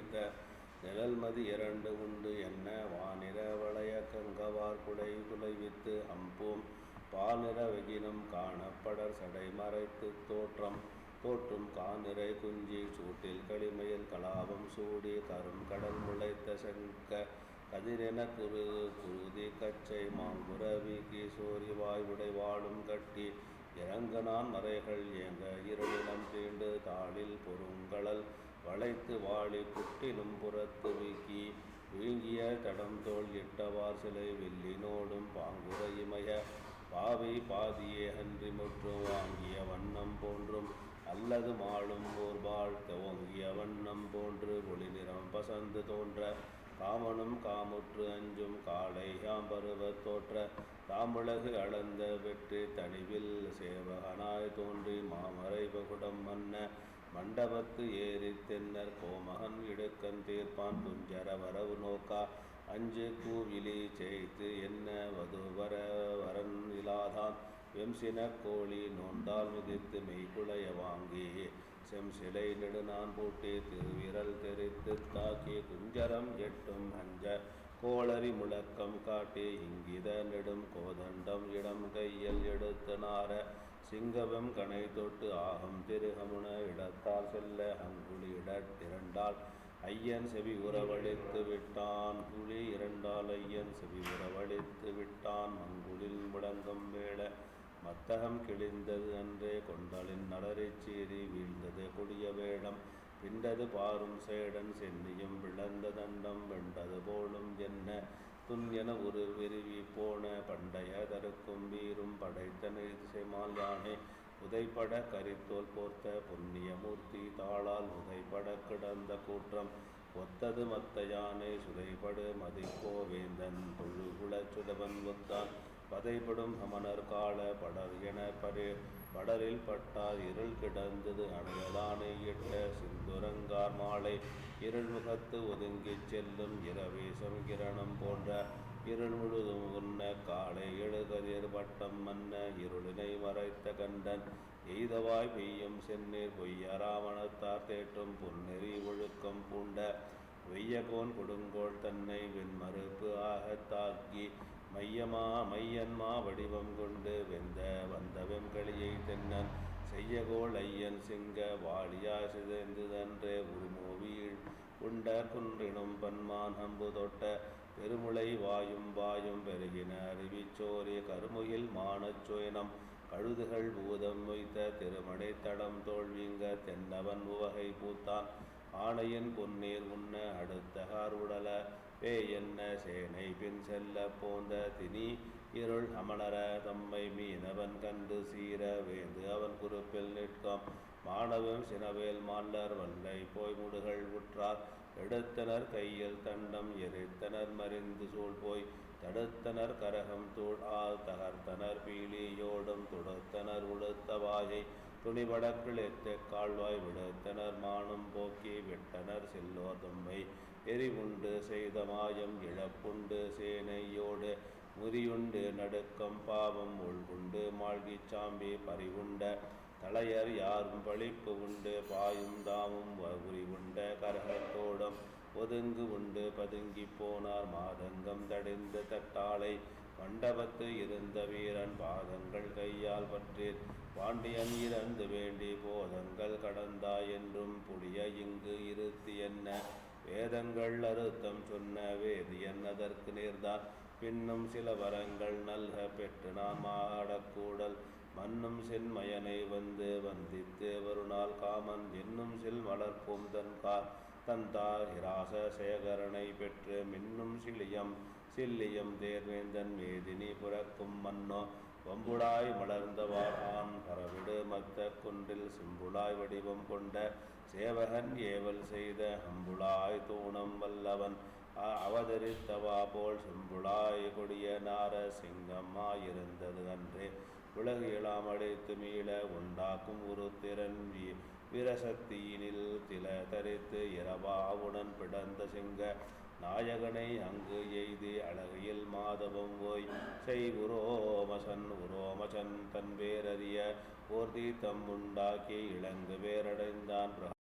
நீத்த நிழல்மதி இரண்டு உண்டு என்ன? வானிற வளைய கங்கவார் குடை குலைவித்து அம்பூம் பால்நிற வெகினம் காணப்படர் சடை மறைத்து தோற்றம். தோற்றும் காநிறை குஞ்சி சூட்டில் களிமையில் கலாபம் சூடி கரும் கடல் முளைத்த சங்க கதிரென குரு குருதி கச்சை மாங்குரவி கீசோரி வாய்வுடை வாழும் கட்டி. இறங்கனான் மறைகள் ஏங்க இருளிடம் தீண்டு தாளில் பொருங்கழல் வளைத்து வாழி புட்டிலும் புறத்து வீங்கிய தடந்தோல் எட்டவார் சிலை வெள்ளினோடும் பாங்குரையுமைய பாவை பாதியே அன்றி முற்றும் வாங்கிய வண்ணம் போன்றும் அல்லது மாளும் ஓர்பாள் துவங்கிய வண்ணம் போன்று ஒளி நிறம் பசந்து தோன்ற காமனும் காமுற்று அஞ்சும் காளை யாம்பருவத் தோற்ற தாமுலகு அளந்த வெற்றி தனிவில் சேவகனாய் தோன்றி மாமரை பகுடம் மன்ன மண்டபத்து ஏறி தென்னர் கோமகன் இடுக்கன் தீர்ப்பான் துஞ்சர வரவு நோக்கா அஞ்சு கூவிலி செய்து என்ன வதுவர வரன் இலாதான் வெம்சின கோழி நோண்டால் மிதித்து மெய்குலைய வாங்கி செம்சிலை நெடுநான் பூட்டி திருவிரல் தெரித்து தாக்கி குஞ்சரம் எட்டும் அஞ்ச கோளறி முழக்கம் காட்டி இங்கித நெடும் கோதண்டம் இடம் கையில் எடுத்து நார சிங்கவம் கணை தொட்டு ஆகம் திருகமுன இடத்தால் செல்ல அங்குழி இரண்டால் ஐயன் செவி உறவழித்து விட்டான் குழி இரண்டால் ஐயன் செவி உறவழித்து விட்டான் மங்குளில் முடங்கும் வேள மத்தகம் கிழிந்தது அன்றே கொண்டலின் நடரைச்சேரி வீழ்ந்தது கொடிய வேடம். பிண்டது பாரும் சேடன் சென்னியும் விளந்த தண்டம் வெண்டது போலும் என்ன? துன்யன ஒரு விருவி படைத்த நிசைமால் யானே உதைப்பட கரித்தோல் போர்த்த புண்ணிய மூர்த்தி தாளால் உதைப்பட கிடந்த கூற்றம். ஒத்தது மத்த யானை சுதைப்படு மதிக்கோ வேந்தன் புழுகுளச் சுடவன் ஒத்தான் பதைப்படும் அமனர் கால படர் என பரு. படரில் பட்டார் இருள் கிடந்தது அணுகலானை இட்ட சிந்துரங்கார் மாலை. இருள் முகத்து ஒதுங்கிச் செல்லும் இரவேசம் கிரணம் போன்ற இருள் முழுதும் உன்ன காலை எழுகதிர் வட்டம் மன்ன இருளினை மறைத்த கண்டன். எய்தவாய் பெய்யும் செந்நீர் பொய்யராவணத்தார் தேற்றும் புன்னெறி ஒழுக்கம் பூண்ட வெய்யகோன் கொடுங்கோள் தன்னை வெண்மறுப்பு ஆக தாக்கி மையமா மையன்மா வடிவம் கொண்டு வெந்த வந்த வெண்களியை தென்னன். செய்யகோள் ஐயன் சிங்க வாழியா சிதைந்துதன்றே உருமோவியில் உண்ட குன்றினும் பன்மான் அம்பு தொட்ட பெருமுளை வாயும் வாயும் பெருகின அறிவிச்சோரி கருமுகில் மானச்சோயனம் கழுதுகள் பூதம் வைத்த திருமடை தடம் தோல்விங்க தென்னவன் உவகை பூத்தான். ஆணையின் பொன்னீர் உண்ண அடுத்த உடல பே என்ன சேனை பின் செல்ல போந்த தினி. இருள் அமணர தம்மை மீனவன் கண்டு சீர வேந்து அவன் குறுப்பில் நிற்கும். மாணவன் சினவேல் மால்லர் வல்லை போய் முடுகள் உற்றார். எடுத்தனர் கையில் தண்டம் எரித்தனர் மறிந்து சூழ் போய். தடுத்தனர் கரகம் தூள் ஆள் தகர்த்தனர் பீலியோடும் துடுத்தனர் உடுத்த வாயை. துணிபட கிழித்து கால்வாய் விடுத்தனர் மானும் போக்கி விட்டனர் செல்லோர் தம்மை. எரிவுண்டு செய்த மாயம் இழப்புண்டு சேனையோடு முறியுண்டு நடுக்கம் பாவம் உள்குண்டு மாழ்கிச் சாம்பி பறிவுண்ட. தலையர் யாரும் பழிப்பு உண்டு பாயும் தாமும் ஒதுங்கு உண்டு பதுங்கி போனார் மாதங்கம் தடிந்த தட்டாளை. மண்டபத்து இருந்த வீரன் பாதங்கள் கையால் பற்றீர். பாண்டியன் இறந்து வேண்டி போதங்கள் கடந்தாய் என்றும் புளிய இங்கு இருத்தி என்ன? வேதங்கள் அறுத்தம் சொன்ன வேதியன் அதற்கு நேர்தான் பின்னும் சில வரங்கள் நல்க பெற்று நாம் ஆடக்கூடல். மன்னும் சென்மயனை வந்து வந்தித்து வருநாள் காமன் என்னும் செல் மலர்ப்பும் தன்கார். தந்தார் இராச சேகரனை பெற்று மின்னும் சிலியம் சில்லியம் தேர்வேந்தன் மேதினி புறக்கும் மன்னோ வம்புடாய் மலர்ந்தவார் ஆண் பரவிடு மத்த குன்றில் சிம்புளாய் வடிவம் கொண்ட சேவகன் ஏவல் செய்த அம்புளாய் தூணம் வல்லவன். அவதரித்தவா போல் செம்புளாய் கொடிய நார சிங்கம்மாயிருந்தது அன்றே. உலகு இளாம் அடைத்து மீள உண்டாக்கும் ஒரு திறன் வீரசக்தியினில் தில தரித்து இரவாவுடன் பிடந்த சிங்க நாயகனை அங்கு எய்தி அழகையில் மாதவம் ஓய். செய் உரோமசன் உரோமசன் தன் பேரறிய ஓர் தீர்த்தம் உண்டாக்கி இளங்கு வேரடைந்தான்